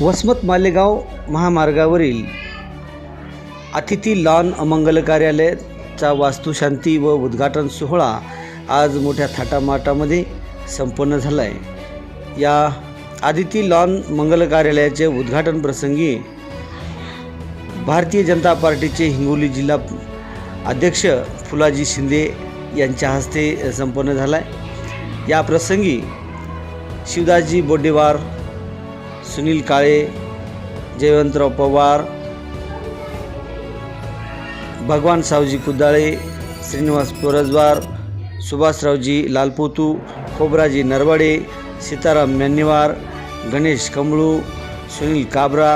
वसमत मालेगाव महामार्गावरील अतिथी लॉन अमंगल कार्यालयाचा वास्तुशांती व उद्घाटन सोहळा आज मोठ्या थाटामाटामध्ये संपन्न झाला आहे या आदिती लॉन मंगल कार्यालयाचे उद्घाटन प्रसंगी भारतीय जनता पार्टीचे हिंगोली जिल्हा अध्यक्ष फुलाजी शिंदे यांच्या हस्ते संपन्न झाला आहे या प्रसंगी शिवदाजी बोडेवार सुनील काळे जयवंतराव पवार भगवान सावजी कुदाळे श्रीनिवास पोरजवार सुभाषरावजी लालपोतू खोबराजी नरवाडे सीताराम म्यान्नेवार गणेश कमळू सुनील काबरा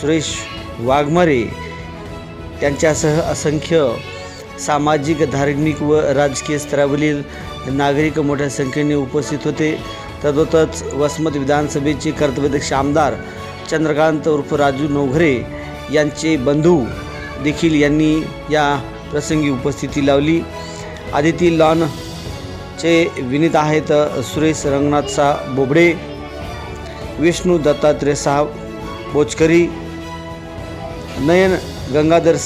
सुरेश वाघमारे त्यांच्यासह असंख्य सामाजिक धार्मिक व राजकीय स्तरावरील नागरिक मोठ्या संख्येने उपस्थित होते. तदोतच वसमत विधानसभेचे कर्तव्यदक्ष आमदार चंद्रकांत उर्फ राजू नवघरे यांचे बंधू देखील यांनी या प्रसंगी उपस्थिती लावली. आदिती लॉनचे विनीत आहेत सुरेश रंगनाथसा बोबडे विष्णू दत्तात्रय साह बोचकरी नयन गंगाधर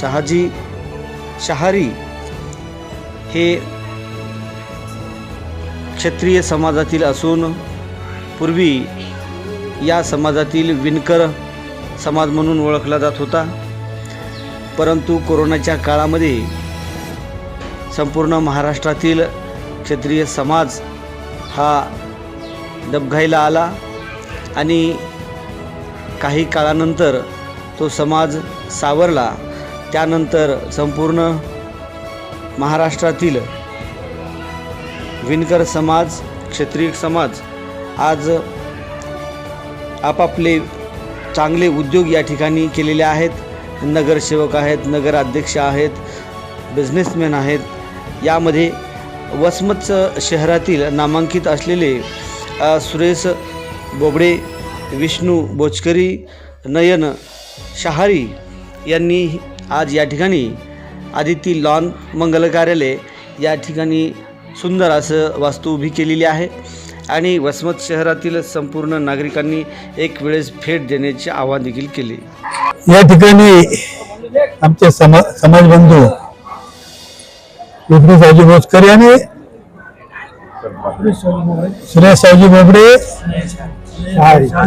शहाजी शहारी हे क्षत्रिय समाजातील असून पूर्वी या समाजातील विणकर समाज म्हणून ओळखला जात होता. परंतु कोरोनाच्या काळामध्ये संपूर्ण महाराष्ट्रातील क्षत्रिय समाज हा दबघाईला आला आणि काही काळानंतर तो समाज सावरला. त्यानंतर संपूर्ण महाराष्ट्रातील विणकर समाज क्षत्रिय समाज आज आपापले चांगले उद्योग या ठिकाणी केलेले आहेत. नगरसेवक आहेत नगराध्यक्ष आहेत बिझनेसमॅन आहेत. यामध्ये वसमत शहरातील नामांकित असलेले सुरेश बोबडे विष्णू बोचकरी नयन शहारी यांनी आज या ठिकाणी आदिती लॉन मंगल कार्यालय या ठिकाणी सुंदर असं वास्तू उभी केलेली आहे. आणि वसमत शहरातील संपूर्ण नागरिकांनी एक वेळेस भेट देण्याचे आवाहन देखील केले. या ठिकाणी आमचे समा समाज बंधू विष्णू सावजी भोसकर आणि सुरेश सावजी बोबडे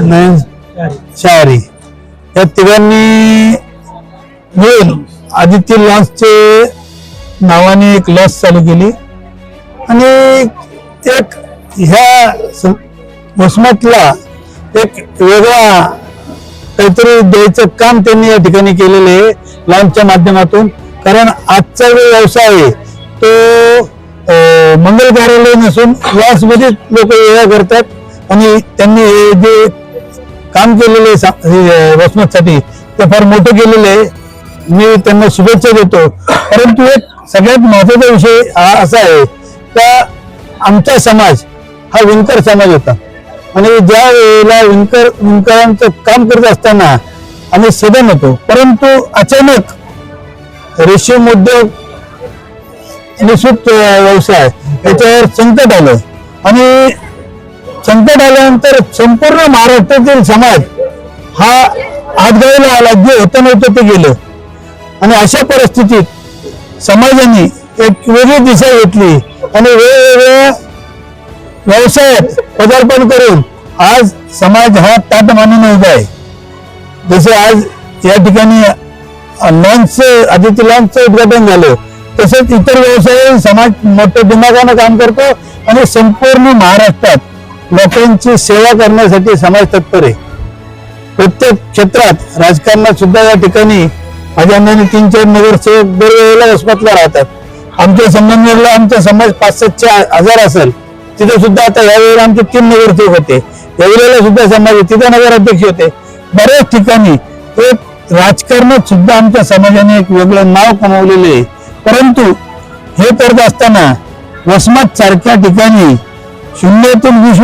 नयन शहारी या तिघांनी मिळून आदित्य लॉन्सचे नावाने एक लॉस चालू केली. आणि एक ह्या मोसमातला एक वेगळा काहीतरी द्यायचं काम त्यांनी या ठिकाणी केलेलं आहे लॉन्चच्या माध्यमातून. कारण आजचा जो व्यवसाय आहे तो मंगल कार्यालय नसून लॉन्समध्ये लोक वेगळा करतात. आणि त्यांनी हे जे काम केलेलं आहे सा- हे, वसमतसाठी ते फार मोठं केलेलं आहे. मी त्यांना शुभेच्छा देतो. परंतु एक सगळ्यात महत्त्वाचा विषय हा असा आहे का आमचा समाज हा विणकर समाज होता. आणि ज्या वेळेला विणकर विणकरांचं काम करत असताना आम्ही सदन होतो. परंतु अचानक रेशीम उद्योग आणि व्यवसाय याच्यावर संकट आलं. आणि संकट आल्यानंतर संपूर्ण महाराष्ट्रातील समाज हा हातगाळीला आला जे होतं नव्हतं ते गेलं. आणि अशा परिस्थितीत समाजाने एक वेगळी दिशा घेतली. आणि वेगवेगळ्या व्यवसायात पदार्पण करून आज समाज हा ताट मानून उभा आहे. जसे आज या ठिकाणी लॉन्च आदित्य लॉन्चचं उद्घाटन झालं तसेच इतर व्यवसाय समाज मोठ्या दिमागानं काम करतो आणि संपूर्ण महाराष्ट्रात लोकांची सेवा करण्यासाठी समाज तत्पर आहे. प्रत्येक क्षेत्रात राजकारणात सुद्धा या ठिकाणी माझ्या अंदाने तीन चार नगरसेवक दरवेळेला वसमतला राहतात. आमच्या संगमनेरला आमचा समाज पाच सातशे हजार असेल तिथे सुद्धा आता यावेळेला आमचे तीन नगरसेवक होते. यावेळेला सुद्धा समाज तिथे नगराध्यक्ष होते. बऱ्याच ठिकाणी एक राजकारणात सुद्धा आमच्या समाजाने एक वेगळं नाव कमावलेले आहे. परंतु हे करत असताना वसमत सारख्या ठिकाणी शून्यातून विश्व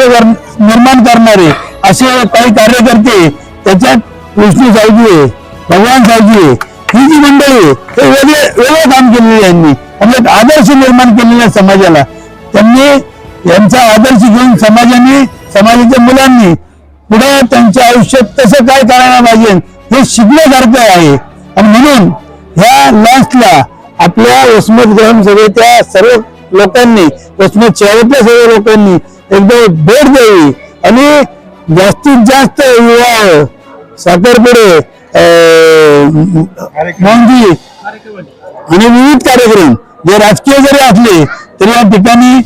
निर्माण करणारे असे काही कार्यकर्ते त्याच्यात विष्णू सावजी आहे भगवान सावजी ही जी मंडळी आहे हे वेगळे वेगळं काम केलेलं यांनी. आणि एक आदर्श निर्माण केलेला समाजाला. त्यांनी यांचा आदर्श घेऊन समाजाने समाजाच्या मुलांनी पुढे त्यांच्या आयुष्यात तसं काय करायला पाहिजे हे शिकण्यासारखं आहे. आणि म्हणून ह्या लॉन्सला आपल्या वसमत ग्रामसभेच्या सर्व लोकांनी वसमत शहरातल्या सर्व लोकांनी एकदा भेट द्यावी. आणि जास्तीत जास्त युवा साखरपुडे मोंजी आणि विविध कार्यक्रम जे राजकीय जरी असले तरी या ठिकाणी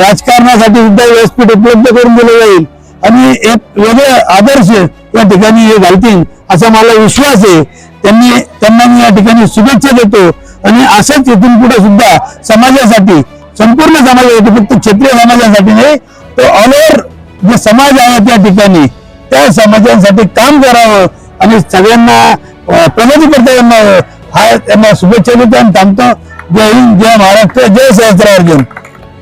राजकारणासाठी सुद्धा व्यासपीठ उपलब्ध करून दिलं जाईल. आणि एक वेगळे आदर्श या ठिकाणी हे घालतील असा मला विश्वास आहे. त्यांनी त्यांना मी या ठिकाणी शुभेच्छा देतो. आणि असंच इथून पुढे सुद्धा समाजासाठी संपूर्ण समाजासाठी फक्त क्षेत्रीय समाजासाठी नाही तर ऑल ओव्हर जे समाज आहे त्या ठिकाणी त्या समाजासाठी काम करावं आणि सगळ्यांना प्रगती करता येणार हा त्यांना शुभेच्छा देतो आणि थांबतो. जय हिंद जय महाराष्ट्र जय सहस्त्रार्जुन